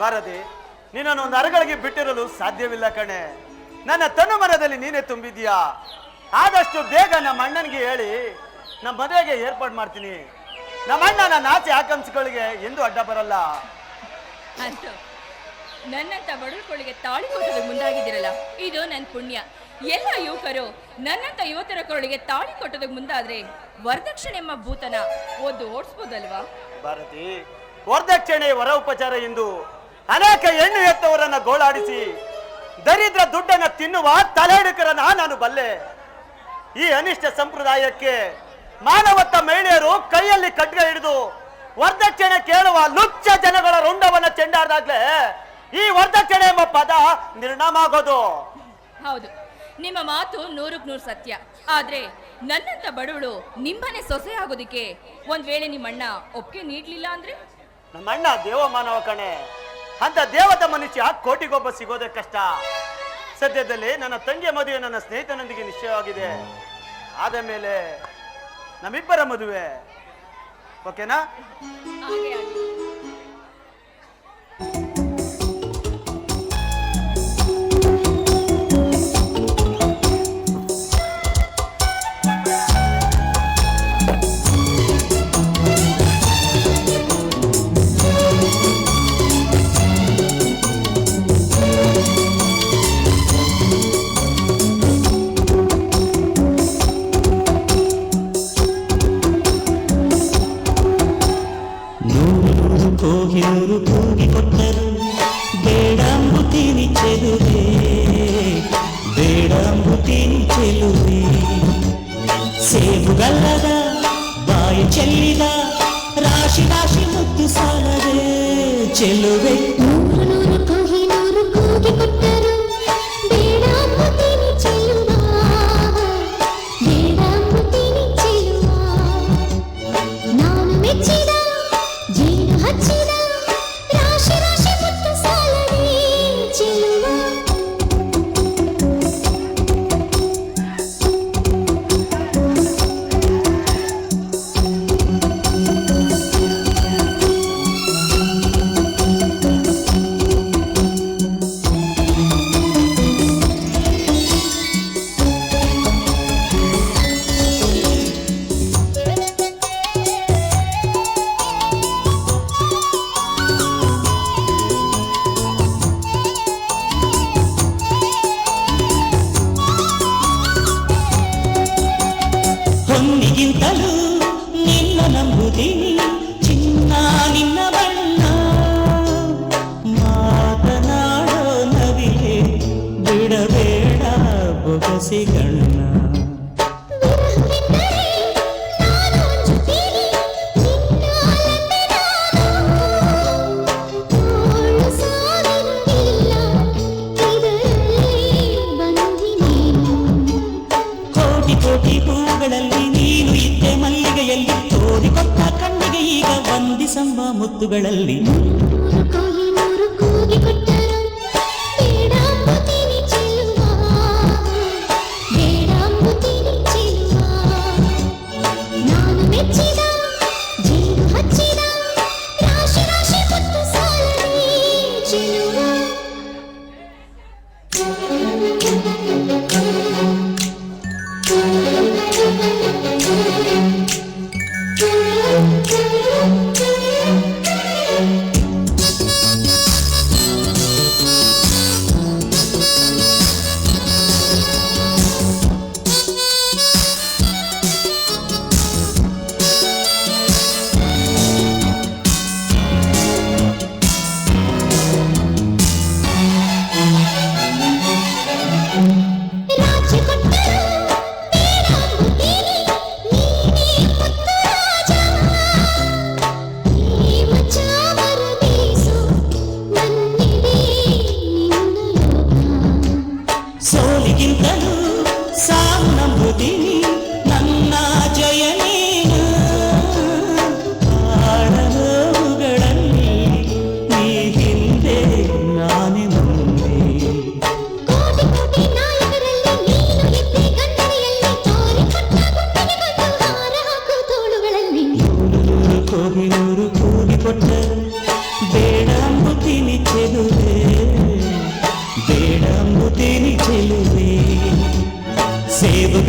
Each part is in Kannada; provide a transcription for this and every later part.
ಬಾರದೆ ನಿನ್ನನ್ನು ಒಂದು ಅರಗಳಿಗೆ ಬಿಟ್ಟಿರಲು ಸಾಧ್ಯವಿಲ್ಲ ಕಣೆ. ನನ್ನ ತನು ಮನದಲ್ಲಿ ನೀನೇ ತುಂಬಿದ್ಯಾ ಆದಷ್ಟು ಬೇಗ ನಮ್ಮ ಅಣ್ಣನಿಗೆ ಹೇಳಿ ನಮ್ಮ ಮದುವೆಗೆ ಏರ್ಪಾಡು ಮಾಡ್ತೀನಿ. ನಮ್ಮ ಅಣ್ಣ ನನ್ನ ಆಚೆ ಆಕಾಂಕ್ಷೆಗಳಿಗೆ ಎಂದು ಅಡ್ಡ ಬರಲ್ಲ. ಅಂತೂ ನನ್ನಂತ ಬಡವರುಗಳಿಗೆ ತಾಳಿ ಕೊಡಲು ಮುಂದಾಗಿದ್ದೀರಲ್ಲ ಇದು ನನ್ನ ಪುಣ್ಯ. ಎಲ್ಲ ಯುವಕರು ನನ್ನಂತ ಯುವತರ ಕೊರಳಿಗೆ ತಾಳಿ ಕೊಟ್ಟದಕ್ಕೆ ಮುಂದಾದ್ರೆ ವರದಕ್ಷಿಣೆ ಎಂಬ ಭೂತನ ಒಂದು ಓಡಿಸ್ಬೋದಲ್ವಾ? ಭಾರತಿ ವರದಕ್ಷಿಣೆ ವರ ಉಪಚಾರ ಎಂದು ಅನೇಕ ಹೆಣ್ಣು ಎತ್ತವರನ್ನ ಗೋಳಾಡಿಸಿ ದರಿದ್ರ ದುಡ್ಡನ್ನ ತಿನ್ನುವ ತಲೆಹಿಡುಕರನ್ನ ನಾನು ಬಲ್ಲೆ. ಈ ಅನಿಷ್ಟ ಸಂಪ್ರದಾಯಕ್ಕೆ ಮಾನವತ್ತ ಮಹಿಳೆಯರು ಕೈಯಲ್ಲಿ ಖಡ್ಗ ಹಿಡಿದು ವರದಕ್ಷಿಣೆ ಕೇಳುವ ಲುಚ್ಚ ಜನಗಳ ರುಂಡವನ್ನ ಚೆಂಡಾಡ್ದಾಗ್ಲೇ ಈ ವರದಕ್ಷಿಣೆ ಎಂಬ ಪದ ನಿರ್ಣಾಮ ಆಗೋದು. ಹೌದು ನಿಮ್ಮ ಮಾತು ನೂರಕ್ಕೆ ನೂರು ಸತ್ಯ. ಆದ್ರೆ ನನ್ನಂತ ಬಡವಳು ನಿಮ್ಮನೆ ಸೊಸೆ ಆಗೋದಿಕ್ಕೆ ಒಂದ್ ವೇಳೆ ನಿಮ್ಮಣ್ಣ ಒಪ್ಪಿಗೆ ನೀಡ್ಲಿಲ್ಲ ಅಂದ್ರೆ? ನಮ್ಮಣ್ಣ ದೇವ ಮಾನವ ಕಣೆ. ಅಂತ ದೇವತ ಮನುಷ್ಯ ಕೋಟಿಗೊಬ್ಬ ಸಿಗೋದೇ ಕಷ್ಟ. ಸದ್ಯದಲ್ಲಿ ನನ್ನ ತಂಗಿಯ ಮದುವೆ ನನ್ನ ಸ್ನೇಹಿತನೊಂದಿಗೆ ನಿಶ್ಚಯವಾಗಿದೆ. ಆದ ಮೇಲೆ ನಮ್ಮಿಬ್ಬರ ಮದುವೆ. ಓಕೆನಾ రాశి రాశి ముత్తు సాలవే చెలువే. ಹೊನ್ನಿಗಿಂತಲೂ ನಿನ್ನ ನಂಬುತ್ತೀನಿ ಚಿನ್ನ ನಿನ್ನ ಬಣ್ಣ ಮಾತನಾಡೋ ನವಿಲೆ ಬಿಡಬೇಡ ಬೊಗಸಿಗಣ್ಣ ಕೋಟಿ ಹೂಗಳಲ್ಲಿ ನೀನು ಇದ್ದೆ ಮಲ್ಲಿಗೆಯಲ್ಲಿ ತೋರಿಕೊಟ್ಟ ಕಣ್ಣಿಗೆ ಈಗ ವಂದಿಸಂಬ ಮುತ್ತುಗಳಲ್ಲಿ. thank you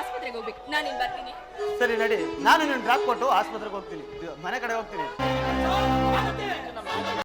ಆಸ್ಪತ್ರೆಗೆ ಹೋಗ್ಬೇಕು. ನಾನು ಇಲ್ಲಿ ಬರ್ತೀನಿ. ಸರಿ ನಡಿ. ನಾನು ನಿನ್ನ ಡ್ರಾಪ್ ಕೊಟ್ಟು ಆಸ್ಪತ್ರೆಗೆ ಹೋಗ್ತೀನಿ. ಮನೆ ಕಡೆ ಹೋಗ್ತೀನಿ.